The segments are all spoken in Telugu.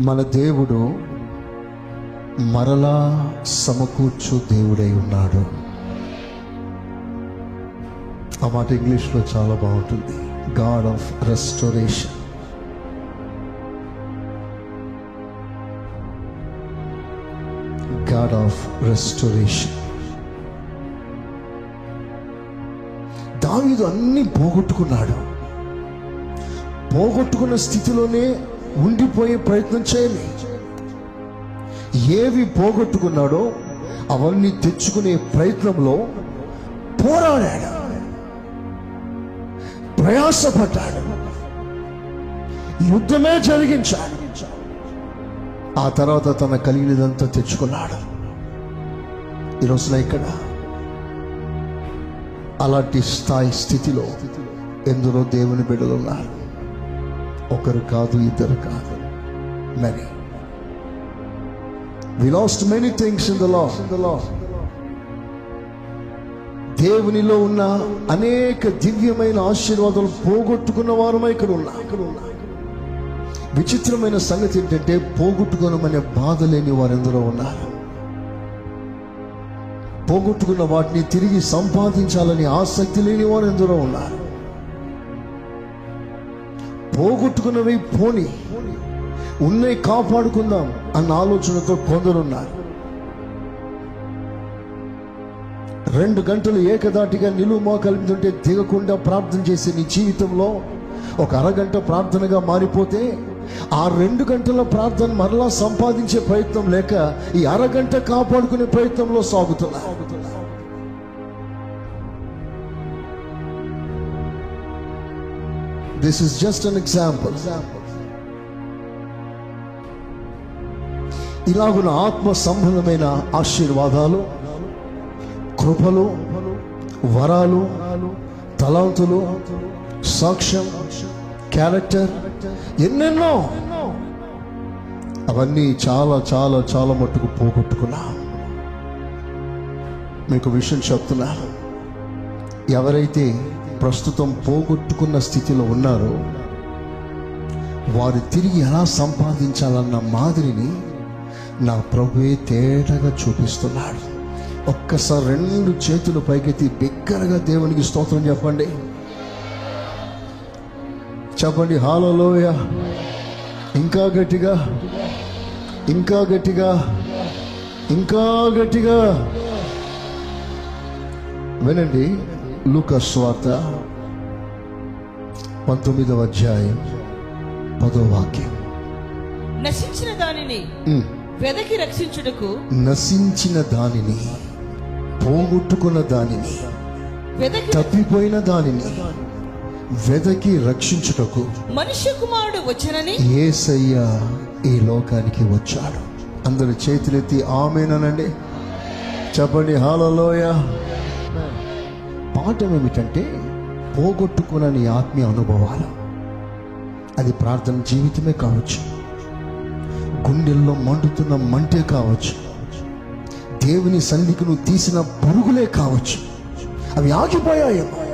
మన దేవుడు మరలా సమకూర్చు దేవుడై ఉన్నాడు. ఆ మాట ఇంగ్లీష్లో చాలా బాగుంటుంది. God of restoration God of restoration దావీదు అన్ని పోగొట్టుకున్నాడు. పోగొట్టుకున్న స్థితిలోనే ఉండిపోయే ప్రయత్నం చేయలే ఏవి పోగొట్టుకున్నాడో అవన్నీ తెచ్చుకునే ప్రయత్నంలో పోరాడాడు. ప్రయాసపడ్డాడు. యుద్ధమే జరిగించాడు. ఆ తర్వాత తన కలిగినదంతా తెచ్చుకున్నాడు. ఈరోజున ఇక్కడ అలాంటి స్థాయి స్థితిలో ఎందరో దేవుని బిడ్డలు ఉన్నారు. ఒకరు కాదు ఇద్దరు కాదు. Many we lost many things in the law in the law దేవునిలో ఉన్న అనేక దివ్యమైన ఆశీర్వాదాలు పోగొట్టుకున్న వారమే ఇక్కడ ఉన్నా. ఇక్కడ ఉన్నా విచిత్రమైన సంగతి ఏంటంటే పోగొట్టుకోనమనే బాధ లేని వారెందరో ఉన్నారు. పోగొట్టుకున్న వాటిని తిరిగి సంపాదించాలని ఆసక్తి లేని వారు ఎందరో ఉన్నారు. పోగొట్టుకున్నవి పోని. ఉన్నవి కాపాడుకుందాం అన్న ఆలోచనతో కొందరున్నారు. రెండు గంటలు ఏకదాటిగా నిలువు మోకలింటుంటే దిగకుండా ప్రార్థన చేసే నీ జీవితంలో ఒక అరగంట ప్రార్థనగా మారిపోతే ఆ రెండు గంటల ప్రార్థన మరలా సంపాదించే ప్రయత్నం లేక ఈ అరగంట కాపాడుకునే ప్రయత్నంలో సాగుతున్నా this is just an example ఇలాగున ఆత్మ సంబంధమైన ఆశీర్వాదాలు కృపలు వరాలు తలాంతులు సాక్ష్యం క్యారెక్టర్ ఎన్నెన్నో అవన్నీ చాలా చాలా చాలా మట్టుకు పోగొట్టుకున్నా. మీకు విషయం చెప్తున్నా. ఎవరైతే ప్రస్తుతం పోగొట్టుకున్న స్థితిలో ఉన్నారో వారు తిరిగి ఎలా సంపాదించాలన్న మాదిరిని నా ప్రభువే తేటగా చూపిస్తున్నాడు. ఒక్కసారి రెండు చేతులు పైకెత్తి బిగ్గరగా దేవునికి స్తోత్రం చెప్పండి. చెప్పండి హాలలోయ ఇంకా గట్టిగా ఇంకా గట్టిగా ఇంకా గట్టిగా. వినండి లూకస్ వార్త పంతొమ్మిదవ అధ్యాయం పదో వాక్యం. నశించిన దానిని. వెదకి రక్షించుటకు నశించిన దానిని పోగొట్టుకున్న దానిని వెదకి తప్పిపోయిన దానిని వెదకి రక్షించుటకు మనుష్య కుమారుడు వచ్చనని ఏసయ్య ఈ లోకానికి వచ్చాడు. అందరు చేతులెత్తి ఆమెనండి చెప్పండి హాలలోయ పాఠం ఏమిటంటే పోగొట్టుకునని ఆత్మీయ అనుభవాలు. అది ప్రార్థన జీవితమే కావచ్చు. గుండెల్లో మండుతున్న మంటే కావచ్చు. దేవుని సన్నిధికి నువ్వు తీసిన పరుగులే కావచ్చు. అవి ఆగిపోయాయేమో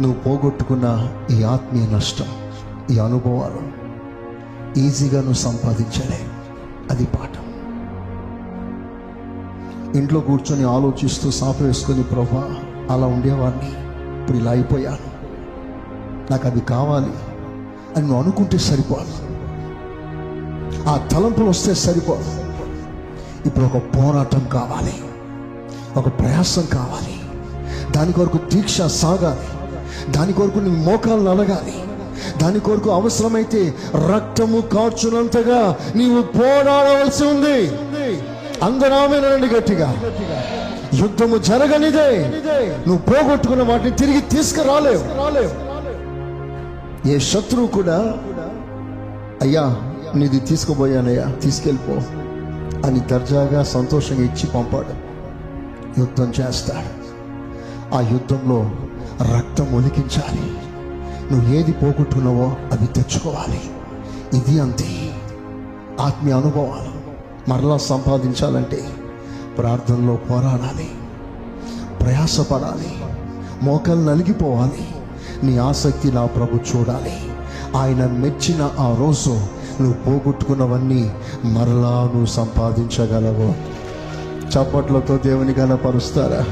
నువ్వు పోగొట్టుకున్న ఈ ఆత్మీయ నష్టం ఈ అనుభవాలు ఈజీగా నువ్వు సంపాదించలే అది పాఠం. ఇంట్లో కూర్చొని ఆలోచిస్తూ సాప వేసుకొని ప్రభా అలా ఉండేవాడిని. ఇప్పుడు ఇలా అయిపోయాను నాకు అది కావాలి. అని నువ్వు అనుకుంటే సరిపోదు. ఆ తలంపులు వస్తే సరిపోదు. ఇప్పుడు ఒక పోరాటం కావాలి. ఒక ప్రయాసం కావాలి. దాని కొరకు దీక్ష సాగాలి. దాని కొరకు నీ మోకాలు నలగాలి దాని కొరకు అవసరమైతే రక్తము కార్చునంతగా నీవు పోరాడవలసి ఉంది. అందరామేనండి గట్టిగా. యుద్ధము జరగనిదే. నువ్వు పోగొట్టుకున్న వాటిని తిరిగి తీసుకురాలేవు. రాలేవు ఏ శత్రువు కూడా అయ్యా నీది తీసుకుపోయానయ్యా తీసుకెళ్ళిపో అని దర్జాగా సంతోషంగా ఇచ్చి పంపాడు. యుద్ధం చేస్తాడు. ఆ యుద్ధంలో రక్తం ఒలికించాలి. నువ్వు ఏది పోగొట్టుకున్నావో అది తెచ్చుకోవాలి. ఇది అంతే. ఆత్మీయ అనుభవాలు. మరలా సంపాదించాలంటే ప్రార్థనలో పోరాడాలి ప్రయాసపడాలి మోకలు నలిగిపోవాలి. నీ ఆసక్తి నా ప్రభు చూడాలి. ఆయన మెచ్చిన ఆ రోజు నువ్వు పోగొట్టుకున్నవన్నీ మరలా నువ్వు సంపాదించగలవు. చప్పట్లతో దేవుని కనపరుస్తారా